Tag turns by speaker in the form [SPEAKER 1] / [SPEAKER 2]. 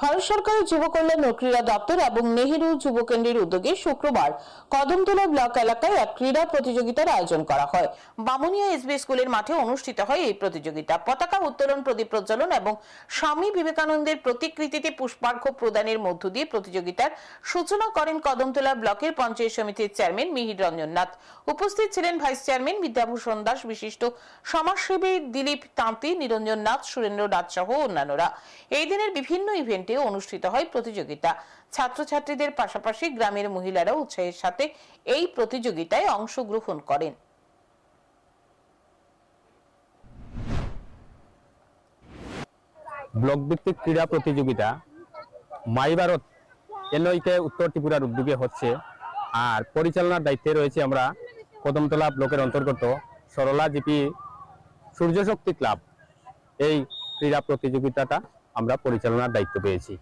[SPEAKER 1] ভারত সরকারের যুব কল্যাণ ও ক্রীড়া দপ্তর এবং নেহেরু যুব কেন্দ্রের উদ্যোগে শুক্রবার কদমতলা ব্লক এলাকায় এক ক্রীড়া প্রতিযোগিতার আয়োজন করা হয়। বামুনিয়া এসবি স্কুলের মাঠে অনুষ্ঠিত হয় এই প্রতিযোগিতা। পতাকা উত্তোলন, প্রদীপ প্রজ্বলন এবং স্বামী বিবেকানন্দের প্রতিকৃতিতে পুষ্পার্ঘ্য প্রদানের মধ্য দিয়ে প্রতিযোগিতার সূচনা করেন কদমতলা ব্লকের পঞ্চায়েত সমিতির চেয়ারম্যান মিহির রঞ্জন নাথ। উপস্থিত ছিলেন ভাইস চেয়ারম্যান বিদ্যাভূষণ দাস বিশিষ্ট সমাজসেবী দিলীপ তাঁতি নিরঞ্জন নাথ সুরেন্দ্র নাথ সহ অন্যান্যরা। এই দিনের বিভিন্ন ইভেন্টে অনুষ্ঠিত হয় প্রতিযোগিতা। ছাত্রছাত্রীদের পাশাপাশি গ্রামের মহিলারা উৎসাহের সাথে এই প্রতিযোগিতায় অংশগ্রহণ করেন।
[SPEAKER 2] ব্লক ভিত্তিক ক্রীড়া প্রতিযোগিতা মাই ভারত উত্তর ত্রিপুরার উদ্যোগে হচ্ছে আর পরিচালনার দায়িত্বে রয়েছে আমরা কদমতলা ব্লকের অন্তর্গত সরলা জিপি সূর্যশক্তি ক্লাব। এই ক্রীড়া প্রতিযোগিতাটা আমরা পরিচালনার দায়িত্ব পেয়েছি।